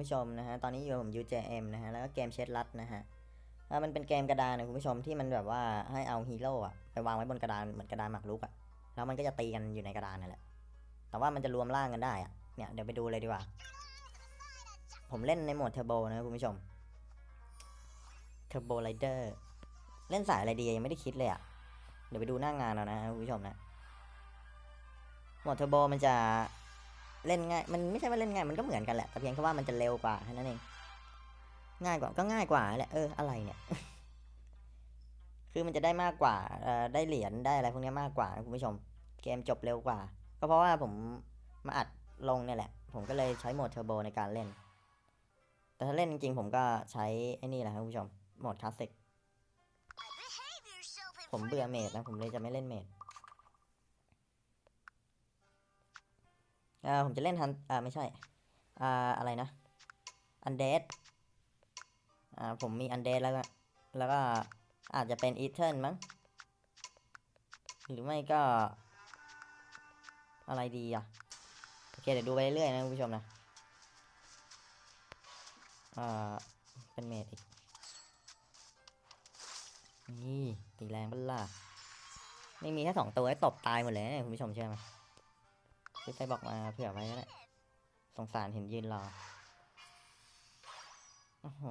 ผู้ชมนะฮะ ตอนนี้อยู่กับผม UJM นะฮะ แล้วก็เกมเชดลัดนะฮะอ่ามันเป็นเกมกระดานนะคุณผู้ชมที่มันแบบว่าให้เอาฮีโร่อะไปวางไว้บนกระดานเหมือนกระดานหมากรุกอะแล้วมันก็จะตีกันอยู่ในกระดานนั่นแหละ แต่ว่ามันจะรวมร่างกันได้อะเนี่ยเดี๋ยวไปดูเลยดีกว่า ผมเล่นในโหมดเทอร์โบนะคุณผู้ชมเทอร์โบไรเดอร์เล่นสายอะไรดียังไม่ได้คิดเลยอะเดี๋ยวไปดูหน้างานเอานะคุณผู้ชมนะโหมดเทอร์โบมันจะ เล่นง่าย มันไม่ใช่ว่าเล่นง่าย มันก็เหมือนกันแหละ แต่เพียงแค่ว่ามันจะเร็วกว่าแค่นั้นเอง ง่ายกว่า ก็ง่ายกว่าแหละ เออ อะไรเนี่ย คือมันจะได้มากกว่าได้เหรียญ ได้อะไรพวกนี้มากกว่าคุณผู้ชม เกมจบเร็วกว่า ก็เพราะว่าผมมาอัดลงเนี่ยแหละ ผมก็เลยใช้โหมดเทอร์โบในการเล่น แต่ถ้าเล่นจริงผมก็ใช้ไอ้นี่แหละครับคุณผู้ชม โหมดคลาสสิก ผมเบื่อเมดนะ ผมเลยจะไม่เล่นเมด อ่าผมจะเล่นฮันอ่าไม่ใช่อ่าอะไรนะอันเดดอ่าผมมีอันเดดแล้วก็แล้วก็อาจจะเป็นอีเทนมั้งหรือไม่ก็ อะไรดีอะโอเคเดี๋ยวดูไปเรื่อยๆนะคุณผู้ชมนะอ่าเป็นเมดอีกนี่ตีแรงบ้าล่ะไม่มีแค่สองตัวให้ตบตายหมดเลยนะคุณผู้ชมเชื่อไหม ซื้อไฟบอกมาเผื่อไว้ก็ได้สงสารเห็นยืนรอ โอ้โห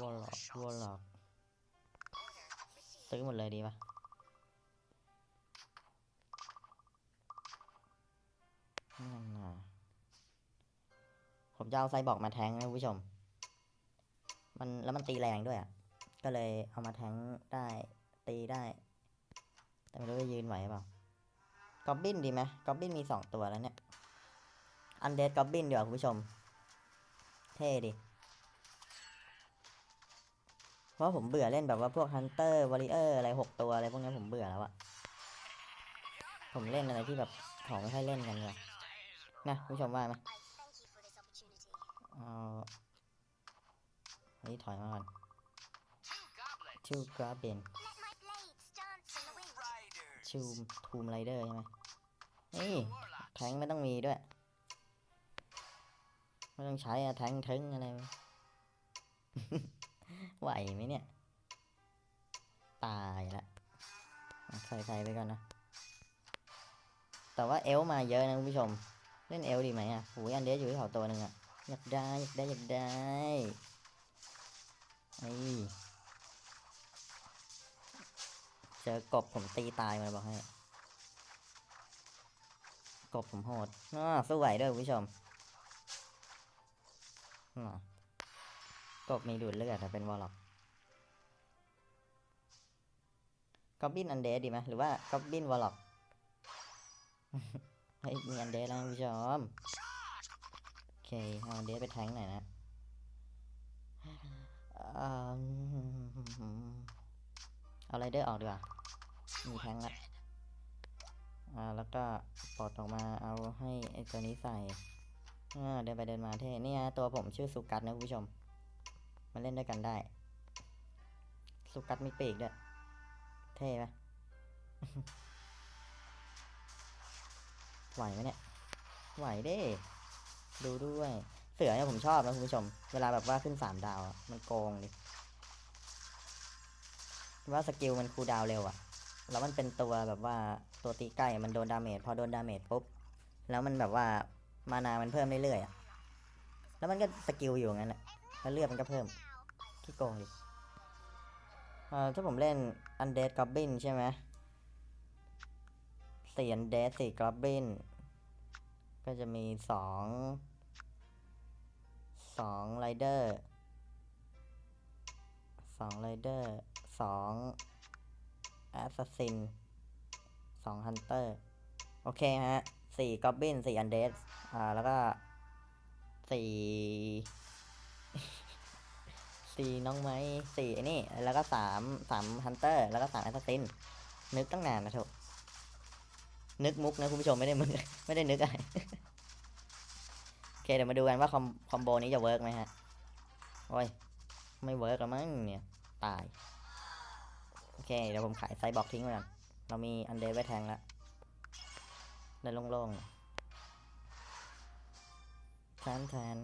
วอลล็อกวอลล็อกซื้อหมดเลยดีปะนั่นน่ะผมจะเอาไซบอร์กมาแทงนะคุณผู้ชม มันแล้วมันตีแรงด้วยอะ ก็เลยเอามาแทงได้ตีได้ แต่ไม่รู้จะยืนไหวเปล่า กอบบินดีไหมกอบบินมีสองตัวแล้วเนี่ย อันเดดกอบบินเดี๋ยวาคุณผู้ชม เท่ดิ เพราะผมเบื่อเล่นแบบว่าพวกฮันเตอร์วอริเออร์อะไรหกตัวอะไรพวกนี้ผมเบื่อแล้วอะผมเล่นอะไรที่แบบของไม่ค่อยเล่นกันเลยนะคุณผู้ชมว่าไหมเอาเฮ้ถอยมาก่อนชูกราเบน ชูทูมไรเดอร์ใช่ไหมนี่แทงไม่ต้องมีด้วย ไม่ต้องใช้อะแทงทึงอะไรไหวไหมเนี่ย ตายละใส่ใส่ไปก่อนนะ แต่ว่าเอลมาเยอะนะคุณผู้ชม เล่นเอลดีไหมอะโอ้ยอันเดียอยู่ที่เขาตัวหนึ่งอะ อยากได้ อยากได้ อยากได้ไอ้ เจอกบผมตีตายมาบอกให้ กบผมโหดอ้อสู้ไหวด้วยคุณผู้ชมอ้อกบมีดูดเลือดแต่เป็นวอลล็อกกอบบินอันเดดดีไหมหรือว่ากอบบินวอลล็อกเฮ้มีอันเดดแล้วคุณผู้ชม โอเค เอาอันเดดไปแทงหน่อยนะอืมเอาไรเดอร์ออกดีกว่า มีแทงละอ่าแล้วก็ปลดออกมาเอาให้ไอ้ตัวนี้ใส่อ่าเดินไปเดินมาเท่เนี่ยตัวผมชื่อสุกัดนะคุณผู้ชม มาเล่นด้วยกันได้ สุกัดมีปีกด้วย เท่ไหมไหวไหมเนี่ย ไหวเด้ ดูด้วย เสือเนี่ยผมชอบนะคุณผู้ชม เวลาแบบว่าขึ้นสามดาว มันโกงดิว่าสกิลมันคูดาวเร็วอะ แล้วมันเป็นตัวแบบว่าตัวตีใกล้มันโดนดาเมจพอโดนดาเมจปุ๊บแล้วมันแบบว่ามานามันเพิ่มเรื่อยๆอะแล้วมันก็สกิลอยู่งั้นแหละแล้วเลือดมันก็เพิ่มขี้โกงดิเอ่อถ้าผมเล่น Undead Goblin ใช่ไหมสี่ Undead สี่ Goblin ก็จะมีสองสองไรเดอร์สองไรเดอร์สอง แอสซัสซินสองฮันเตอร์โอเคฮะสี่กอบบินสี่อันเดสอ่า แล้วก็สี่สี่น้องไม้สี่ไอ้นี่ แล้วก็สามสามฮันเตอร์ แล้วก็สามแอสซัสซิน นึกตั้งนานนะทุกนึกมุกนะคุณผู้ชมไม่ได้มึงไม่ได้นึกอะไร โอเค เดี๋ยวมาดูกันว่าคอมคอมโบนี้จะเวิร์กไหมฮะ โอ้ย ไม่เวิร์กแล้วมั้งเนี่ย ตาย เค เดี๋ยวผมขายไซบอร์กทิ้งไว้ก่อนเรามีอันเดร์ไว้แทงแล้วได้โล่งๆแทนแทน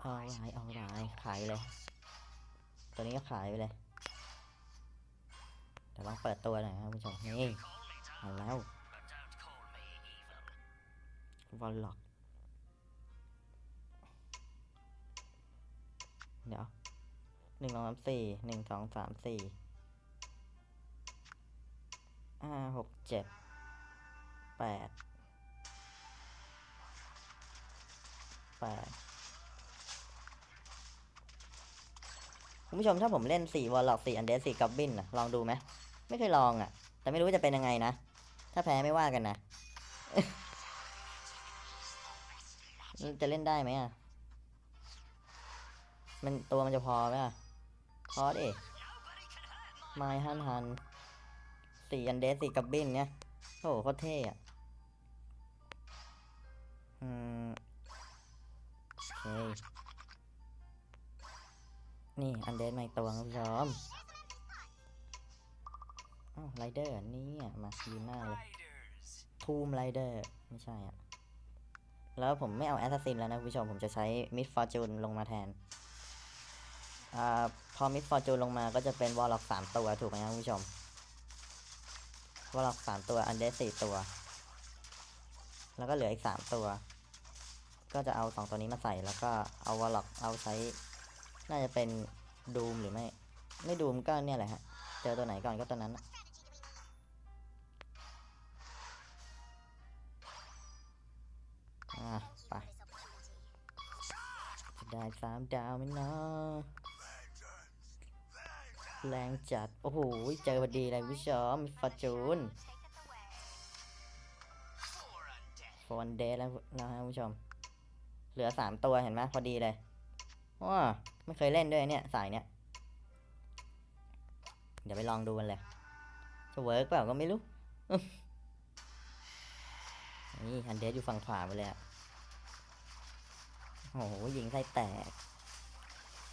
เอาไรเอาไรขายเลย ตัวนี้ก็ขายไปเลยเดี๋ยวลองเปิดตัวหน่อยครับคุณผู้ชมนี่มาแล้ววอลล็อก เดี๋ยวหนึ่งสองสามสี่หนึ่งสองสามสี่ ห้าหกเจ็ดแปดแปดคุณผู้ชมถ้าผมเล่นสี่วอลล็อกสี่อันเดสสี่กับบินนะลองดูไหมไม่เคยลองอะ แต่ไม่รู้ว่าจะเป็นยังไงนะ ถ้าแพ้ไม่ว่ากันนะ จะเล่นได้ไหมอะ มันตัวมันจะพอไหมอะ พอดิไม่ฮันฮัน สี่อันเดสสี่กับบินเนี่ยโอ้โหโคตรเท่อะอืมโอเคนี่อันเดสมาอีกตัวครับผู้ชมอ้าวไรเดอร์นี่อะมายืนหน้าเลยทูมไรเดอร์ไม่ใช่อะ แล้วผมไม่เอาแอสซัสซินแล้วนะคุณผู้ชมผมจะใช้มิดฟอร์จูนลงมาแทนอ่าพอมิดฟอร์จูนลงมาก็จะเป็นวอลล็อกสามตัวถูกไหมครับคุณผู้ชม วอลล็อกสามตัว อันเดสสี่ตัว แล้วก็เหลืออีกสามตัว ก็จะเอาสองตัวนี้มาใส่แล้วก็เอาวอลล็อกเอาใช้ น่าจะเป็นดูมหรือไม่ ไม่ดูมก็เนี่ยแหละฮะ เจอตัวไหนก่อนก็ตัวนั้นอะไปจะได้สามดาวไหมเนาะ แรงจัด โอ้โห เจอพอดีเลยคุณผู้ชมฟอร์จูนฟอนเดย์แล้วนะฮะผู้ชม เหลือสามตัวเห็นไหมพอดีเลยว้าไม่เคยเล่นด้วยเนี่ยสายเนี่ย เดี๋ยวไปลองดูกันเลยจะเวิร์กเปล่าก็ไม่รู้ นี่อันเดสอยู่ฝั่งขวาไปเลยอะโอ้โหยิงไส้แตก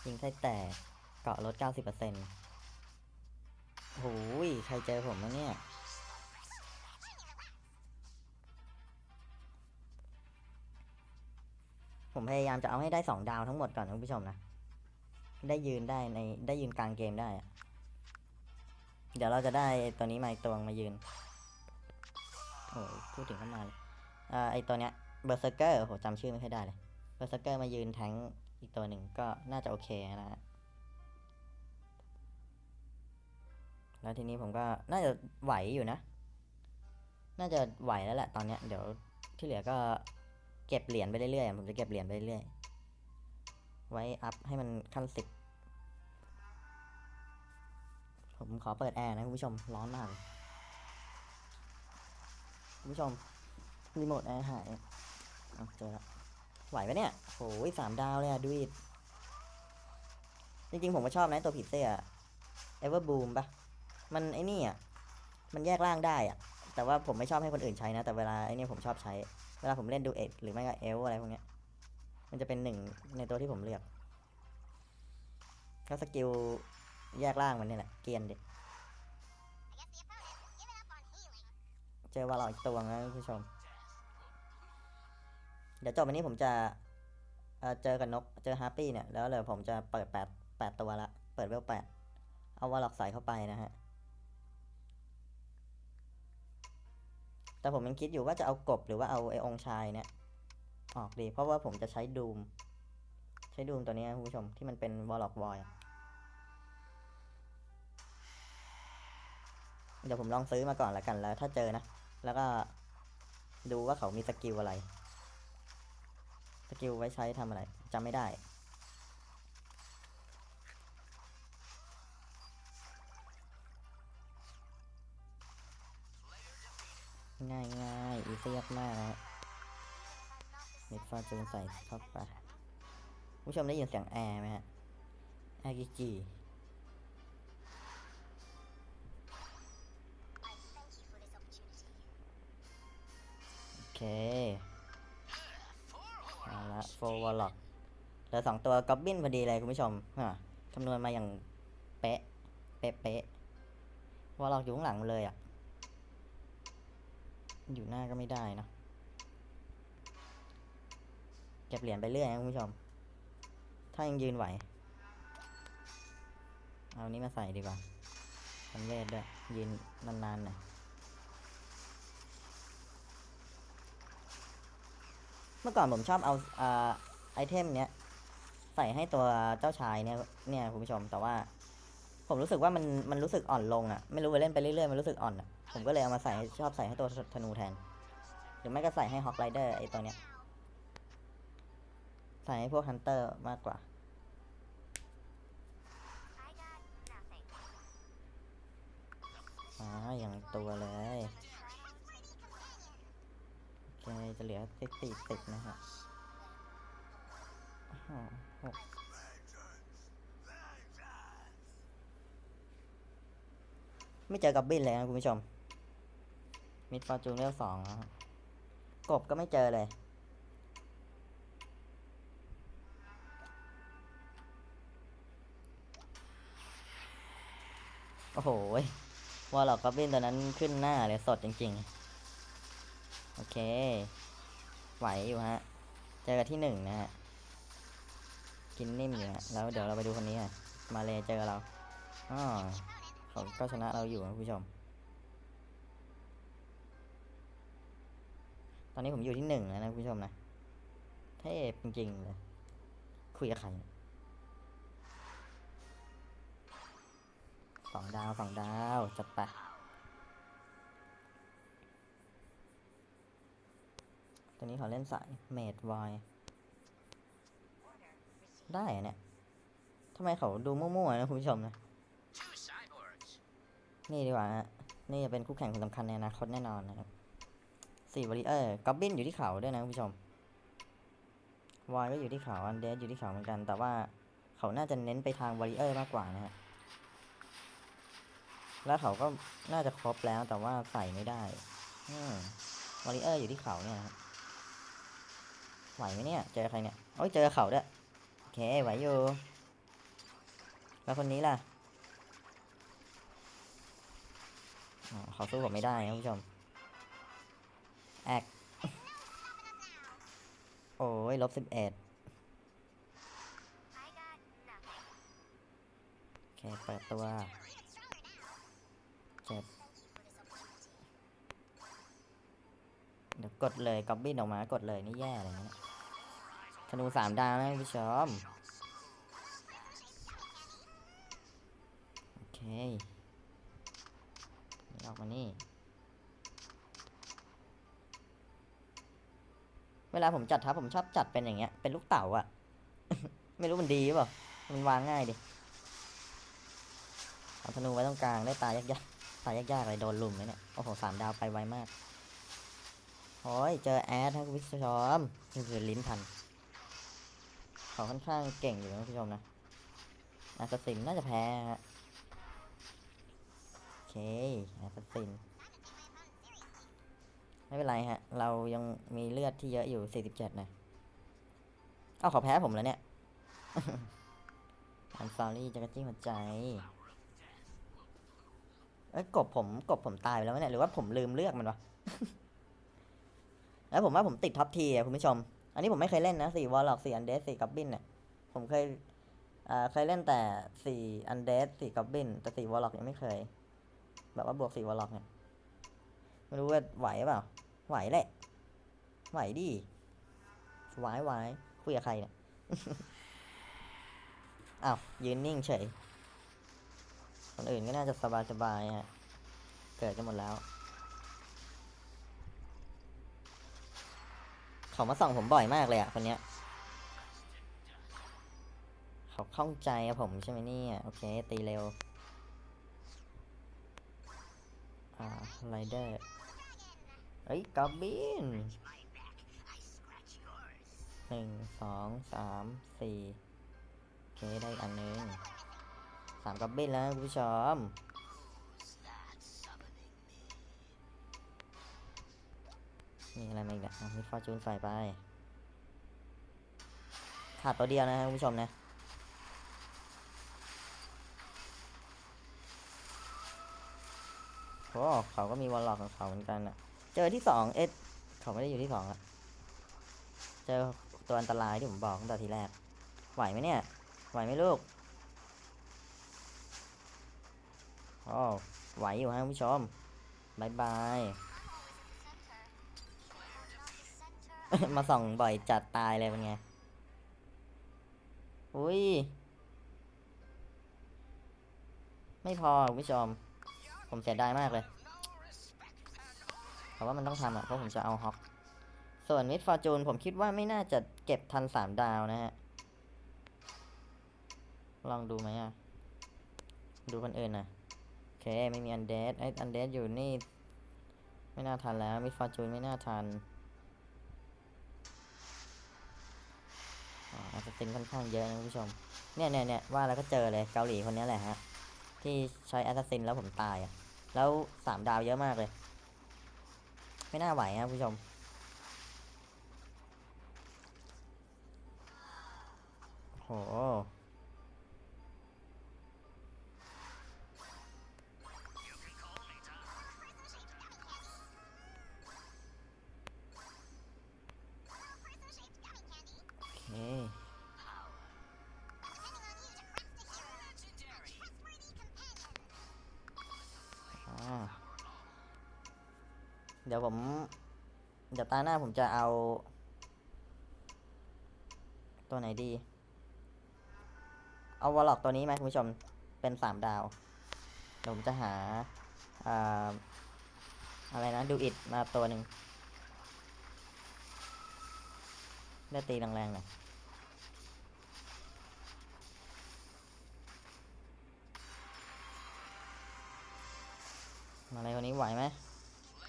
ยิงไส้แตก เกาะรถ90% โอ้โหใครเจอผมแล้วเนี่ย ผมพยายามจะเอาให้ได้สองดาวทั้งหมดก่อนคุณผู้ชมนะ ได้ยืนได้ในได้ยืนกลางเกมได้ เดี๋ยวเราจะได้ตัวนี้มาอีกตัวมายืน โอ้พูดถึงก็มาเลยอ่าไอตัวเนี้ยเบอร์เซอร์เกอร์โหจำชื่อไม่ค่อยได้เลย เบอร์เซอร์เกอร์มายืนแทงอีกตัวหนึ่งก็น่าจะโอเคนะฮะ แล้วทีนี้ผมก็น่าจะไหวอยู่นะ น่าจะไหวแล้วแหละตอนเนี้ยเดี๋ยวที่เหลือก็เก็บเหรียญไปเรื่อยๆผมจะเก็บเหรียญไปเรื่อยๆไว้อัพให้มันขั้นสิบผมขอเปิดแอร์นะคุณผู้ชมร้อนมากเลยคุณผู้ชมรีโมทแอร์หายเาเจอแล้วไหวไปะเนี่ยโอ้ยสามดาวเลยอะดูอิดจริงๆ ผมก็ชอบนะตัวผีเสื้อเอเวอร์บูมปะ มันไอ้นี่อะ มันแยกร่างได้อะ แต่ว่าผมไม่ชอบให้คนอื่นใช้นะ แต่เวลาไอ้นี่ผมชอบใช้ เวลาผมเล่นดูเอ็ดหรือไม่ก็เอลอะไรพวกเนี้ย มันจะเป็นหนึ่งในตัวที่ผมเลือก ก็สกิลแยกร่างมันนี่แหละ เกียนดิเจอวาลออีกตัวนะคุณผู้ชม เดี๋ยวจบวันนี้ผมจะเเจอกับนก เจอฮาร์ปี้เนี่ย แล้วเดี๋ยวผมจะเปิดแปดแปดตัวละ เปิดเวลแปด เอาวาล็อกใส่เข้าไปนะฮะ แต่ผมยังคิดอยู่ว่าจะเอากบหรือว่าเอาไอ้องชายเนี่ย ออกดี เพราะว่าผมจะใช้ดูม ใช้ดูมตัวนี้คุณผู้ชมที่มันเป็นวอลล็อกวอยเดี๋ยวผมลองซื้อมาก่อนละกันแล้ว ถ้าเจอนะ แล้วก็ดูว่าเขามีสกิลอะไร สกิลไว้ใช้ทำอะไรจำไม่ได้ ง่ายง่ายอีซี่มากนะมิดฟอร์จูนใส่เข้าไปผู้ชมได้ยินเสียงแอร์ไหมฮะแอร์กี่กี่โอเคเอาละโฟวอลล็อกเหลือสองตัวกอบบินพอดีเลยคุณผู้ชมฮะคำนวณมาอย่างเป๊ะ เป๊ะเป๊ะวอลล็อกอยู่ข้างหลังเลยอะ อยู่หน้าก็ไม่ได้นะเก็บเหรียญไปเรื่อยนะคุณผู้ชม ถ้ายังยืนไหว เอานี้มาใส่ดีกว่าทันเวทด้วย ยืนนานๆหน่อยเมื่อก่อนผมชอบเอาอ่าไอเทมเนี้ยใส่ให้ตัวเจ้าชายเนี่ยเนี่ยคุณผู้ชมแต่ว่า ผมรู้สึกว่ามันมันรู้สึกอ่อนลงอะ่ะ ไม่รู้ไปเล่นไปเรื่อยๆมันรู้สึกอ่อนอะ่ะ ผมก็เลยเอามาใส่ชอบใส่ให้ตัวธนูแทน หรือไม่ก็ใส่ให้ฮอกไรเดอร์ไอตัวเนี้ย ใส่ให้พวกฮันเตอร์มากกว่า อ่าอย่างตัวเลยโอเคจะเหลือสิบสี่สิบนะฮะห้าหกไม่เจอกับบินเลยนะคุณผู้ชม มิดฟอร์จูนเลือกสองกบก็ไม่เจอเลย โอ้โหวอลล็อกกับบินตัวนั้นขึ้นหน้าเลยสดจริง ๆ โอเค ไหวอยู่ฮะ เจอกันที่หนึ่งนะฮะ กินนิ่มอยู่ฮะ แล้วเดี๋ยวเราไปดูคนนี้อะมาเลยเจอเราอ๋อเขาก็ชนะเราอยู่นะคุณผู้ชม อนนี้ผมอยู่ที่หนึ่งแล้วนะคุณผู้ชมนะเทพจริงๆเลย คุยกับใครสองดาวสองดาว จัดไปตัวนี้ขาเล่นสายเมดวอยได้อะเนี่ยทำไมเขาดูมั่วๆนะคุณผู้ชมนะ นี่ดีกว่าฮะนี่จะเป็นคู่แข่งคนสำคัญในอนาคตแน่นอนนะครับ สี่วอริเออร์กอบบินอยู่ที่เขาด้วยนะคุณผู้ชมวอยก็อยู่ที่เขาอันเดสอยู่ที่เขาเหมือนกัน แต่ว่าเขาน่าจะเน้นไปทางวอริเออร์มากกว่านะฮะแล้วเขาก็น่าจะครบแล้วแต่ว่าใส่ไม่ได้วอริเออร์อยู่ที่เขาเนี่ยครับไหวไหมเนี่ย เจอใครเนี่ยโอ้ยเจอเขาด้วยโอเคไหวอยู่แล้วคนนี้ล่ะเขาสู้ผมไม่ได้นะคุณผู้ชม แอกโอ้ยลบสิบเอ็ดโอเคเปิดตัวเจ็บเดี๋ยวกดเลยก๊อบบินออกมากดเลยนี่แย่เลยนะธนูสามดาวนะคุณผู้ชมโอเคนี่ออกมานี่ เวลาผมจัดทัพผมชอบจัดเป็นอย่างเงี้ย เป็นลูกเต๋าอะไม่รู้มันดีหรือเปล่ามันวางง่ายดิเอาธนูไว้ตรงกลางได้ตายยากๆตายยากๆเลยโดนลุมเลยเนี่ยโอ้โหสามดาวไปไวมากโอ้ยเจอแอดนะคุณผู้ชมนี่คือลิ้นพันเขาค่อนข้างเก่งอยู่นะคุณผู้ชมนะอาสสินน่าจะแพ้ฮะโอเคแอสซิน ไม่เป็นไรฮะ เรายังมีเลือดที่เยอะอยู่ 47 นะ เอาขาแพ้ผมแล้วเนี่ยอันซอรี่จักรจี้หัวใจ เอ้ยกบผมกบผมตายไปแล้วเนี่ย หรือว่าผมลืมเลือกมันวะ แล้วผมว่าผมติดท็อปทีอะคุณผู้ชม อันนี้ผมไม่เคยเล่นนะสี่วอลล็อกสี่อันเดสสี่กับบินเนี่ย ผมเคยอ่าเคยเล่นแต่สี่อันเดสสี่กับบินแต่สี่วอลล็อกยังไม่เคย แบบว่าบวกสี่วอลล็อกเนี่ย ไม่รู้ว่าไหวเปล่า ไหวแหละ ไหวดิไหวไหวคุยกับใครเนี่ยอ้าวยืนนิ่งเฉย คนอื่นก็น่าจะสบายสบายๆฮะ เกิดกันหมดแล้ว เขามาส่องผมบ่อยมากเลยอะคนเนี้ย เขาข้องใจผมใช่ไหมเนี่ย โอเค ตีเร็ว อ่าไรเดอร์ เฮ้ยกอบบินหนึ่งสองสามสี่โอเคได้อันหนึงสามกอบบินแล้วคุณผู้ชมมีอะไรมาอีกเนี่ยมีฟอร์จูนใส่ไปขาดตัวเดียวนะครับคุณผู้ชมนะโอ้เขาก็มีวอลล็อกของเขาเหมือนกันอะ เจอที่สองเอ็ดเขาไม่ได้อยู่ที่สองอะเจอตัวอันตรายที่ผมบอกตั้งแต่ทีแรก ไหวไหมเนี่ย ไหวไหมลูกโอ้ไหวอยู่ฮะผู้ชมบายบาย มาส่องบ่อยจัดตายเลยเป็นไง อุ้ย ไม่พอผู้ชม ผมเสียดายมากเลย เพราะว่ามันต้องทำอะเพราะผมจะเอาฮอกส่วนมิดฟอร์จูนผมคิดว่าไม่น่าจะเก็บทันสามดาวนะฮะ ลองดูไหมอะ ดูคนอื่นนะโอเค ไม่มีอันเดสไออันเดสอยู่นี่ ไม่น่าทันแล้วมิดฟอร์จูนไม่น่าทันอาจจะตินค่อนข้างเยอะนะคุณผู้ชม เนี่ยเนี่ยเนี่ยว่าแล้วก็เจอเลยเกาหลีคนนี้แหละฮะ ที่ใช้แอสซัสซินแล้วผมตายอะ แล้วสามดาวเยอะมากเลย ไม่น่าไหวค เดี๋ยวผม เดี๋ยวตาหน้าผมจะเอา ตัวไหนดี เอาวอลล็อกตัวนี้ไหมคุณผู้ชม เป็นสามดาว เดี๋ยวผมจะหาอ่าอะไรนะดูอิดมาตัวหนึ่งได้ตีแรงๆหน่อยอะไรคนนี้ไหวไหม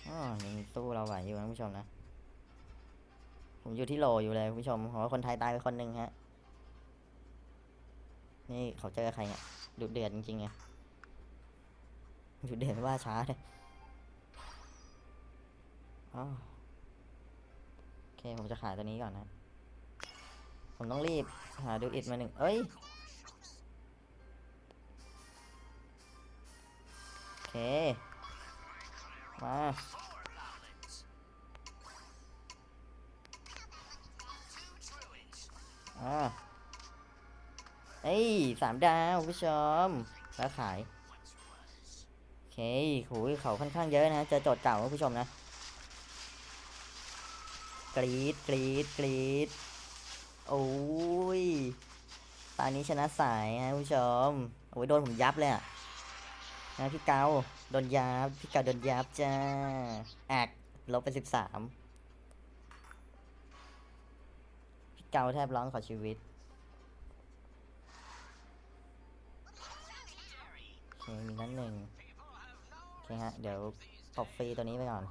อ๋อยังสู้เราไหวอยู่นะคุณผู้ชมนะ ผมอยู่ที่โหลอยู่เลยคุณผู้ชมผมว่าคนไทยตายไปคนหนึ่งฮะ นี่เขาเจอใครเนี่ยดุเดือดจริงๆไงดุเดือดว่าช้าเลยอ๋อโอเคผมจะขายตัวนี้ก่อนนะ ผมต้องรีบหาดูอิดมาหนึ่งเอ้ยโอเค มาอ่าเอ้ยสามดาวคุณผู้ชมแล้วขายโอเคโหยเขาค่อนข้างเยอะนะเจอโจทย์เก่าคุณผู้ชมนะ กรีดกรีดกรีดโอ้ยตอนนี้ชนะสายฮะคุณผู้ชม โอ้ยโดนผมยับเลยอะนะพี่เกา โดนยับพี่เกาโดนยับจ้าแอกลบไปสิบสามพี่เกาแทบร้องขอชีวิตโอเคมีนั้นหนึ่งโอเคฮะ เดี๋ยวตบฟรีตัวนี้ไปก่อน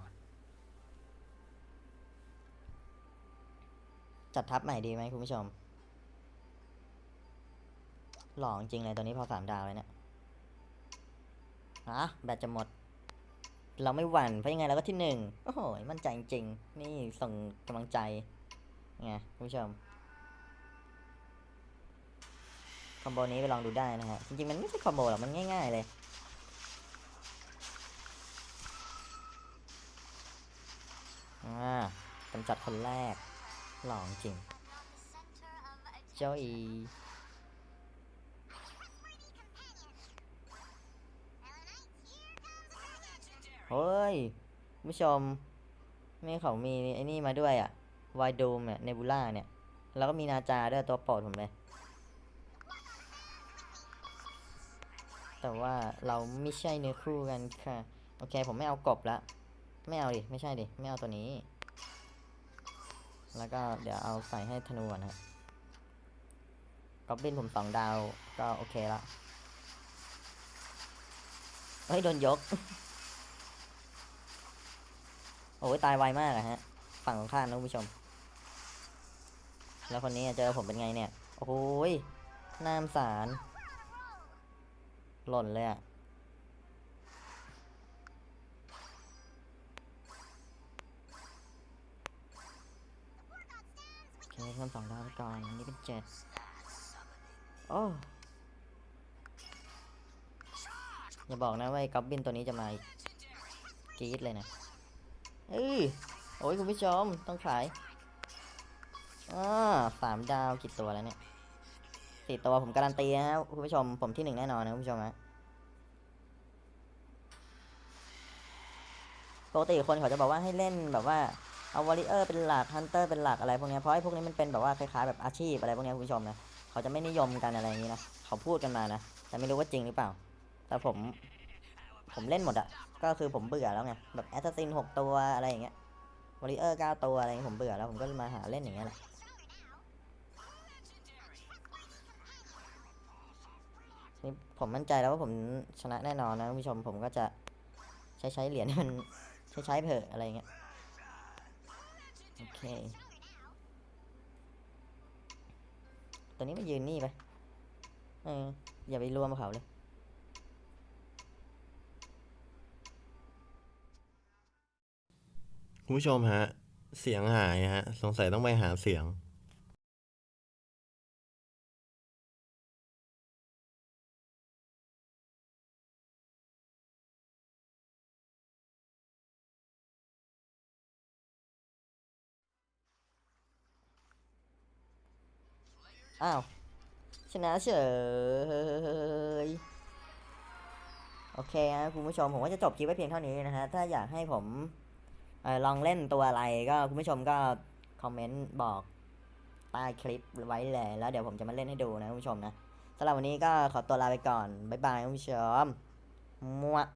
จัดทับใหม่ดีไหมคุณผู้ชม หล่อจริงเลยตัวนี้พอสามดาวเลยเนี่ย ฮะแบตจะหมด เราไม่หวั่นเพราะยังไงเราก็ที่หนึ่งโอ้โหมั่นใจจริงๆ นี่ส่งกำลังใจไงคุณผู้ชมคอมโบนี้ไปลองดูได้นะฮะ จริงๆ มันไม่ใช่คอมโบหรอก มันง่าย ๆ เลย อ่ากำจัดคนแรก หล่อจริง เจ้าอี เฮ้ยผู้ชมนี่เขามีไอ้นี่มาด้วยอะวายดูมเนี่ยเนบูล่าเนี่ย แล้วก็มีนาจาด้วยตัวโปรดผมเลย แต่ว่าเราไม่ใช่เนื้อคู่กันค่ะ โอเค ผมไม่เอากบละ ไม่เอาดิ ไม่ใช่ดิ ไม่เอาตัวนี้ แล้วก็เดี๋ยวเอาใส่ให้ธนูนะกอบบินผมสองดาวก็โอเคละ เฮ้ย โดนยก โอ้ยตายไวมากอะฮะ ฝั่งของข้ามนะคุณผู้ชม แล้วคนนี้เจอผมเป็นไงเนี่ย โอ้ยน้ำสาร หล่นเลยอะโอเคเพิ่มสองดาวไปก่อนอันนี้เป็นเจ็ดโอ้อย่าบอกนะว่าไอ้ก๊อบบินตัวนี้จะมาอีกกรี๊ดเลยนะ เออโอ้ยคุณผู้ชมต้องขายอ่าสามดาวกี่ตัวแล้วเนี่ยสี่ตัวผมการันตีนะคุณผู้ชมผมที่หนึ่งแน่นอนนะคุณผู้ชมนะปกติคนเขาจะบอกว่าให้เล่นแบบว่าเอาวอริเออร์เป็นหลักฮันเตอร์เป็นหลักอะไรพวกเนี้ยเพราะไอ้พวกนี้มันเป็นแบบว่าคล้ายๆแบบอาชีพอะไรพวกเนี้ยคุณผู้ชมนะเขาจะไม่นิยมกันอะไรอย่างนี้นะเขาพูดกันมานะแต่ไม่รู้ว่าจริงหรือเปล่า แต่ผม ผมเล่นหมดอะก็คือผมเบื่อแล้วไงแบบแอสซัสซินหกตัวอะไรอย่างเงี้ยวอริเออร์เก้าตัวอะไรอย่างเงี้ยผมเบื่อแล้วผมก็มาหาเล่นอย่างเงี้ยแหละนี่ผมมั่นใจแล้วว่าผมชนะแน่นอนนะคุณผู้ชมผมก็จะใช้ใช้เหรียญมันใช้ใช้เถอะอะไรเงี้ยโอเค ตัวนี้มายืนนี่ไปเอออย่าไปรวมเขาเลย คุณผู้ชมฮะ เสียงหายฮะ สงสัยต้องไปหาเสียงอ้าวชนะเฉยโอเคนะคุณผู้ชมผมก็จะจบคลิปไว้เพียงเท่านี้นะฮะถ้าอยากให้ผม ลองเล่นตัวอะไรก็คุณผู้ชมก็คอมเมนต์บอกใต้คลิปไว้เลยแล้วเดี๋ยวผมจะมาเล่นให้ดูนะคุณผู้ชมนะสำหรับวันนี้ก็ขอตัวลาไปก่อน บ๊ายบายคุณผู้ชมมัว